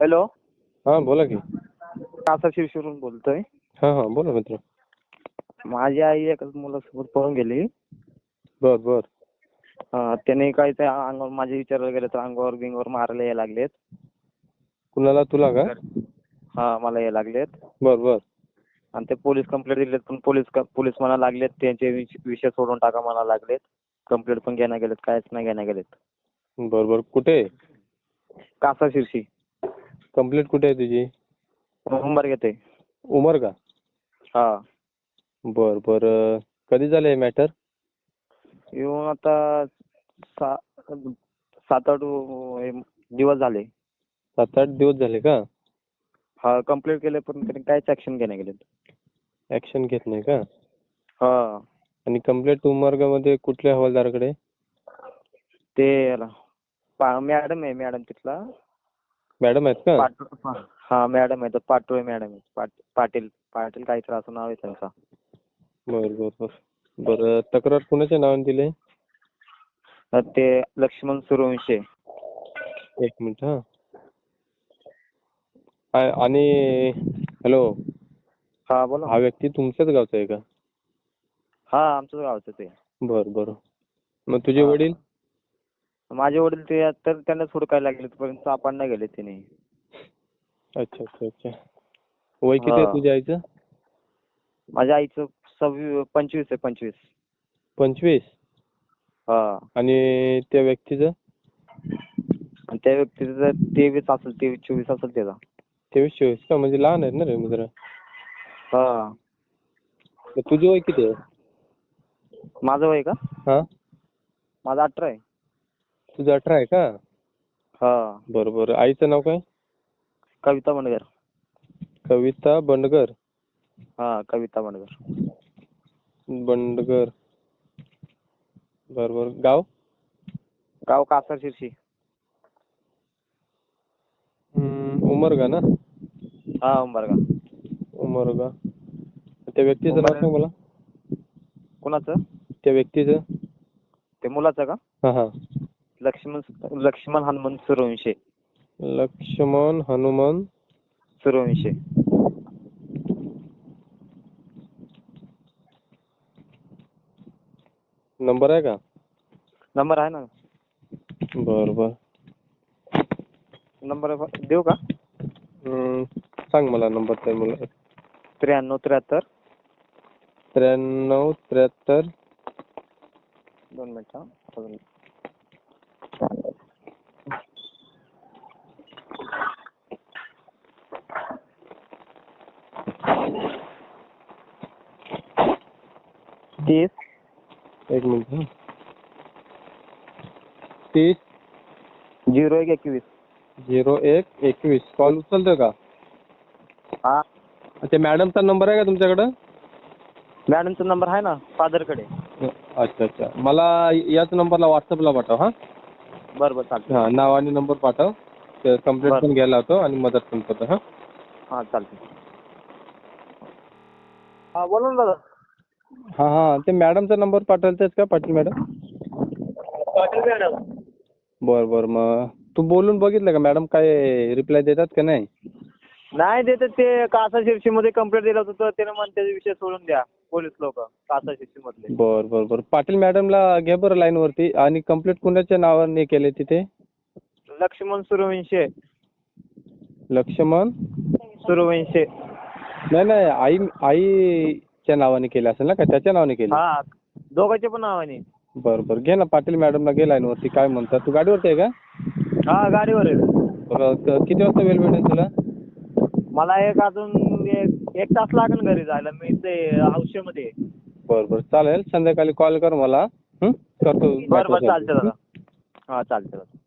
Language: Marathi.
हॅलो. हां बोला की. कासा शिवशिवरून बोलतोय. हां हां बोला मित्र. माझी आई एका मुलासोबत पळून गेली. बर बर. अं, त्याने काय त्या अंगावर माझे विचारायला गेले तर अंगावर बिंगावर मारायला यायला लागलेत. कुणाला? तुला का? हा मला यायला लागलेत. बर बर. आणि ते पोलीस कंप्लेंट दिलेत पण पोलीस पोलीस म्हणा लागलेत त्यांचे विष- विषय सोडून टाका म्हणा लागलेत. कंप्लेंट पण घेण्या गेलेत काहीच नाही घेण्या गेलेत. बर बर. कुठे? कासा शिरशी कंप्लीट कुठे आहे तुझी? नंबर घेते उमर का हा. बर बर. कधी झालं हे मॅटर येऊन आता सा सात आठ हे दिवस झाले. सात आठ दिवस झाले का? हा कंप्लेंट केले पण त्यांनी काहीच ऍक्शन घेण्या गेलेत. ऍक्शन घेत नाही का? हा. आणि कंप्लेंट उमरगामध्ये कुठल्या हवालदाराकडे? ते याला पा- मॅडम आहे मॅडम तिथला. मॅडम आहेत का? पाट- हा मॅडम आहे तर पाटोळे मॅडम आहे पाट- पाटील पाटील काहीतरी असं नाव आहे त्यांचा. बर बर बर. बरं तक्रार कुणाच्या नावाने दिली? तर ते लक्ष्मण सूर्यवंशी एक मिनिट हा. आ- आणि हॅलो. हा बोला. हा व्यक्ती तुमच्याच गावचा आहे का? हा आमच्याच गावचं ते बर बर. मग तुझे हा. वडील? माझे वडील ते तर त्यांना हुडकायला लागले पण सापडला गेले तिने. अच्छा अच्छा अच्छा. वय किती आहे हा. तुझ्या आईचं? माझ्या आईचं सव्वीस पंचवीस आहे पंचवीस. पंचवीस? हा. आणि त्या व्यक्तीचं? आणि त्या व्यक्तीचं जर तेवीस असेल तेवीस चोवीस असेल त्याचा. तेवीस चोवीस का? म्हणजे लहान आहेत ना रे मित्र हा. मग तुझं वय किती आहे? माझं वय का? हा. माझं अठरा आहे. तुझं अठरा आहे का? हा. बरं बरं. आईचं नाव काय? कविता बंडगर कविता बंडगर हा कविता बंडगर बंडगर बरं बरं. गाव? गाव कासार शिरशी. हम्म, उमरगा ना? हा उंबरगा उमरगा. त्या व्यक्तीचं नाव सांग मला. कोणाचं? त्या व्यक्तीचं. ते मुलाचं का? हा हा. लक्ष्मण लक्ष्मण हनुमंत सूर्यवंशी लक्ष्मण हनुमान सूर्यवंशी नंबर आहे का? नंबर आहे ना. बरं बरं. नंबर देऊ का? हम्म, सांग मला नंबर त्या मुला त्र्याण्णव त्र्याहत्तर. त्र्याण्णव त्र्याहत्तर. दोन मिनिट अजून तीस एक मिनिट हं. तीस झिरो एक एकवीस. झिरो एक एकवीस. कॉल उचलतोय का? हा. ते मॅडमचा नंबर आहे का तुमच्याकडं? मॅडमचा नंबर आहे ना फादरकडे. अच्छा अच्छा. मला याच नंबरला व्हॉट्सअपला पाठव हां. बरं बरं चालतं हां नाव आणि नंबर पाठव. कंप्लेंट बरं. पण घ्यायला होतो आणि मदत पण करतो हां. हां चालतं हां बोला ना दादा. हां हां. ते मॅडमचा नंबर पाठवतेस का पाटील मॅडम पाटील मॅडम बरं बरं. मग तू बोलून बघितलं का मॅडम काय रिप्लाय देतात का नाही? नाही देते ते. कासा शिर्षीमध्ये कंप्लेंट दिलं होतं तर त्यानं म्हणते विषय सोडून द्या. पोलीस लोक कासा शिर्षीमधले बरं बरं बरं. पाटील मॅडमला घ्या बरं लाईनवरती आणि कंप्लेंट कुणाच्या नावाने केले तिथे? लक्ष्मण सूर्यवंशी लक्ष्मण? सूर्यवंशी नाही नाही. आई आईच्या नावाने केले असेल ना का? त्याच्या नावाने केले? हा दोघांचे पण नावाने. बरं बरं. घे ना पाटील मॅडमला घे लाईनवरती. काय म्हणतात? तू गाडीवरती आहे का? हा गाडीवर आहे. बरं क- किती वाजता वेळ भेटेल तुला? मला एक अजून एक एक तास लागेल घरी जायला. मी ते हौशेमध्ये आहे. बरं बरं. चालेल. संध्याकाळी कॉल कर मला. हं? करतो. बरं. चालतं दादा. हां चालतं दादा.